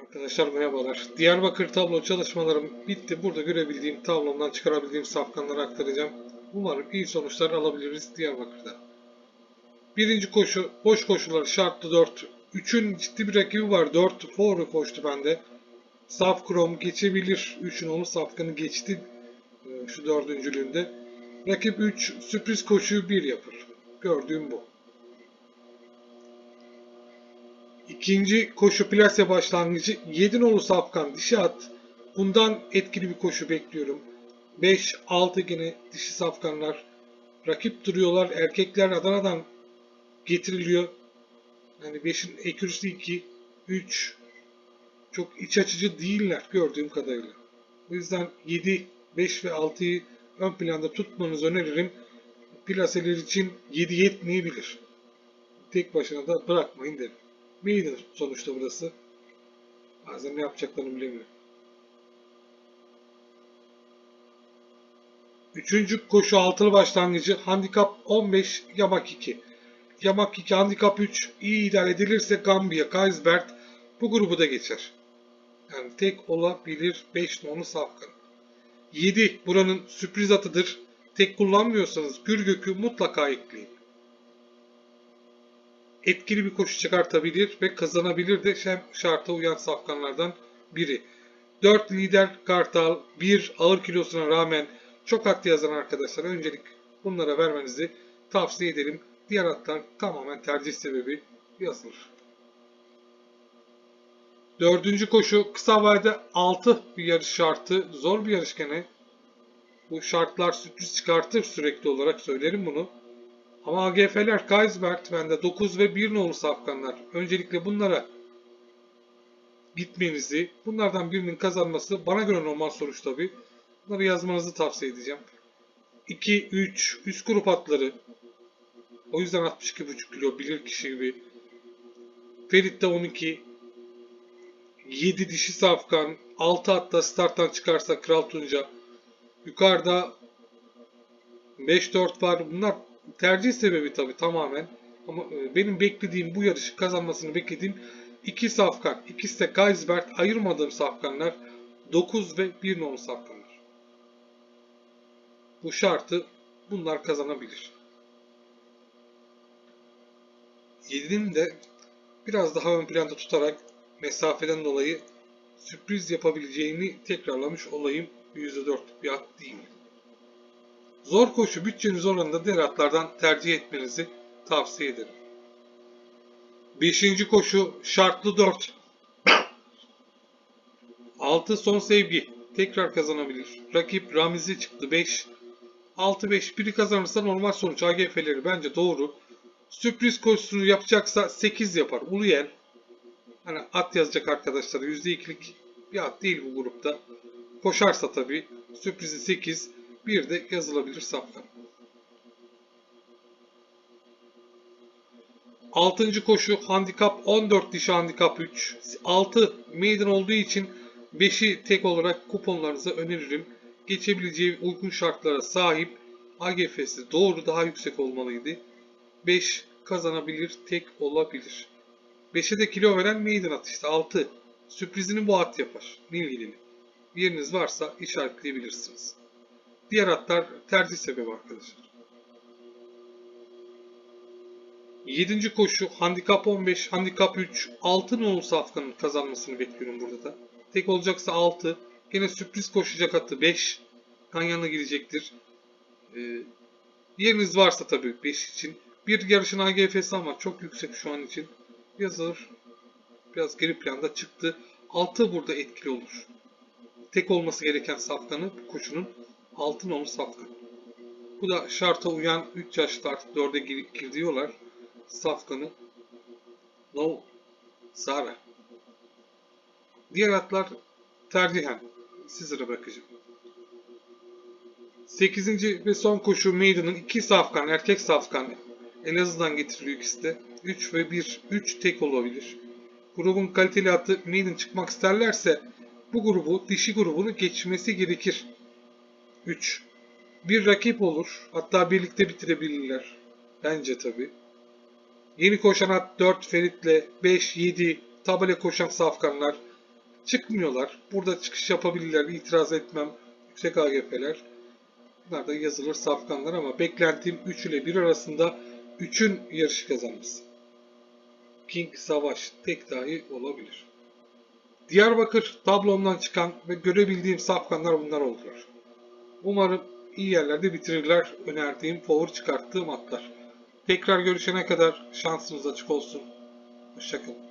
Arkadaşlar merhabalar. Diyarbakır tablo çalışmalarım bitti. Burada görebildiğim tablomdan çıkarabildiğim safkanları aktaracağım. Umarım iyi sonuçlar alabiliriz Diyarbakır'da. Birinci koşu boş koşular şartlı 4. 3'ün ciddi bir rakibi var. 4 forward koştu bende. Saf Krom geçebilir. 3'ün onu safkanı geçti. e, Şu dördüncülüğünde. Rakip 3 sürpriz koşuyu 1 yapar. Gördüğüm bu. İkinci koşu plase başlangıcı 7 nolu safkan dişi at. Bundan etkili bir koşu bekliyorum. 5-6 gene dişi safkanlar. Rakip duruyorlar. Erkekler Adana'dan getiriliyor. Yani 5'in ekürüsü 2, 3 çok iç açıcı değiller gördüğüm kadarıyla. O yüzden 7, 5 ve 6'yı ön planda tutmanızı öneririm. Plaseler için 7 yetmeyebilir. Tek başına da bırakmayın derim. Maiden sonuçta burası. Bazen ne yapacaklarını bilemiyorum. Üçüncü koşu altılı başlangıcı handikap 15 yamak 2. Yamak 2 handikap 3 iyi idare edilirse Gambia, Kaisbert bu grubu da geçer. Yani tek olabilir 5 nolu safkan. 7 buranın sürpriz atıdır. Tek kullanmıyorsanız Gürgök'ü mutlaka ekleyin etkili bir koşu çıkartabilir ve kazanabilir de şem şarta uyan safkanlardan biri. 4 lider Kartal 1 ağır kilosuna rağmen çok haklı yazan arkadaşlar öncelik bunlara vermenizi tavsiye ederim. Diğer atlar tamamen tercih sebebi yazılır. Dördüncü koşu kısa vadede 6 bir yarış şartı. Zor bir yarış gene. Bu şartlar sürpriz çıkartır sürekli olarak söylerim bunu. Ama AGF'ler Kaisbert bende 9 ve 1 nolu safkanlar. Öncelikle bunlara gitmenizi, bunlardan birinin kazanması bana göre normal sonuç tabi. Bunları yazmanızı tavsiye edeceğim. 2, 3, üst grup atları. O yüzden 62,5 kilo bilir kişi gibi. Ferit'te 12. 7 dişi safkan. 6 hatta starttan çıkarsa Kral Tunca. Yukarıda 5-4 var. Bunlar tercih sebebi tabii tamamen. Ama e, benim beklediğim bu yarışı kazanmasını beklediğim iki safkan. İkisi de Geisbert ayırmadığım safkanlar. 9 ve 1 nolu safkanlar. Bu şartı bunlar kazanabilir. 7'nin de biraz daha ön planda tutarak mesafeden dolayı sürpriz yapabileceğini tekrarlamış olayım. %4 bir at değil. Zor koşu bütçeniz oranında diğer atlardan tercih etmenizi tavsiye ederim. Beşinci koşu şartlı 4. 6 son sevgi. Tekrar kazanabilir. Rakip Ramiz'i çıktı 5. 6-5 biri kazanırsa normal sonuç AGF'leri bence doğru. Sürpriz koşusunu yapacaksa 8 yapar. Uluyel. Hani at yazacak arkadaşlar %2'lik bir at değil bu grupta. Koşarsa tabii sürprizi 8. Bir de yazılabilir safkan. Altıncı koşu handikap 14 dişi handikap 3. 6 maiden olduğu için 5'i tek olarak kuponlarınıza öneririm. Geçebileceği uygun şartlara sahip AGF'si doğru daha yüksek olmalıydı. 5 kazanabilir, tek olabilir. 5'e de kilo veren maiden at işte 6. Sürprizini bu at yapar. Nilgilini. Yeriniz varsa işaretleyebilirsiniz. Diğer atlar tercih sebebi arkadaşlar. 7. koşu handikap 15, handikap 3, 6 nolu safkanın kazanmasını bekliyorum burada da. Tek olacaksa 6. Yine sürpriz koşacak atı 5. Ganyan'a girecektir. Ee, yeriniz varsa tabii 5 için. Bir yarışın AGF'si ama çok yüksek şu an için. Yazılır. Biraz geri planda çıktı. 6 burada etkili olur. Tek olması gereken safkanı koşunun altın onu safkan. Bu da şarta uyan 3 yaşlı artık 4'e gir, gir diyorlar. Safkanı No Zara. Diğer atlar tercihen sizlere bırakacağım. 8. ve son koşu Maiden'ın 2 safkan, erkek safkan Elazığ'dan getiriliyor ikisi de. 3 ve 1, 3 tek olabilir. Grubun kaliteli atı Maiden çıkmak isterlerse bu grubu, dişi grubunu geçmesi gerekir. 3. Bir rakip olur. Hatta birlikte bitirebilirler. Bence tabi. Yeni koşan at 4 Ferit'le 5, 7 tabele koşan safkanlar. çıkmıyorlar. Burada çıkış yapabilirler. itiraz etmem. Yüksek AGP'ler. Bunlar da yazılır safkanlar ama beklentim 3 ile 1 arasında 3'ün yarışı kazanması. King Savaş tek dahi olabilir. Diyarbakır tablomdan çıkan ve görebildiğim safkanlar bunlar oldular. Umarım iyi yerlerde bitirirler önerdiğim, favori çıkarttığım atlar. Tekrar görüşene kadar şansınız açık olsun. Hoşçakalın.